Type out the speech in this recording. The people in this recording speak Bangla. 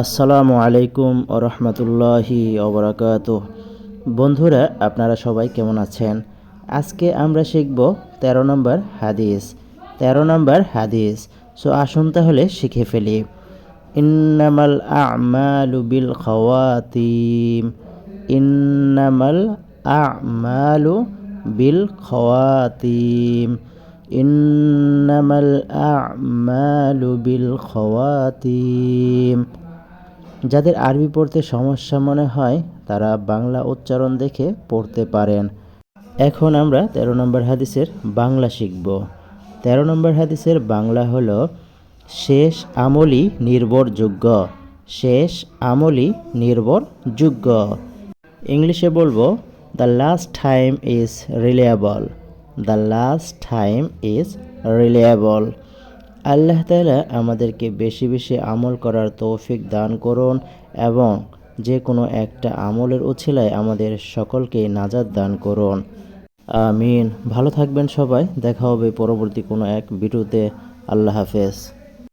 আসসালামু আলাইকুম ও রহমতুল্লাহি অবরাকাত বন্ধুরা, আপনারা সবাই কেমন আছেন? আজকে আমরা শিখব ১৩ নম্বর হাদিস। ১৩ নম্বর হাদিস। সো আসুন তাহলে শিখে ফেলি। ইন্নামাল আমালু বিল খাওয়াতিম। ইন্নামাল আমালু বিল খাওয়াতিম। ইন্নামাল আমালু বিল খাওয়াতিম। যাদের আরবি পড়তে সমস্যা মনে হয়, তারা বাংলা উচ্চারণ দেখে পড়তে পারেন। এখন আমরা ১৩ নম্বর হাদিসের বাংলা শিখব। ১৩ নম্বর হাদিসের বাংলা হল, শেষ আমলি নির্ভরযোগ্য। শেষ আমলি নির্ভরযোগ্য। ইংলিশে বলব the last time is reliable the last time is reliable আল্লাহ তালা আমাদেরকে বেশি বেশি আমল করার তৌফিক দান করুন এবং যে কোনো একটা আমলের উছিলায় আমাদের সকলকে নাজাদ দান করুন। আমিন। ভালো থাকবেন সবাই। দেখা হবে পরবর্তী কোনো এক ভিডিওতে। আল্লাহ হাফেজ।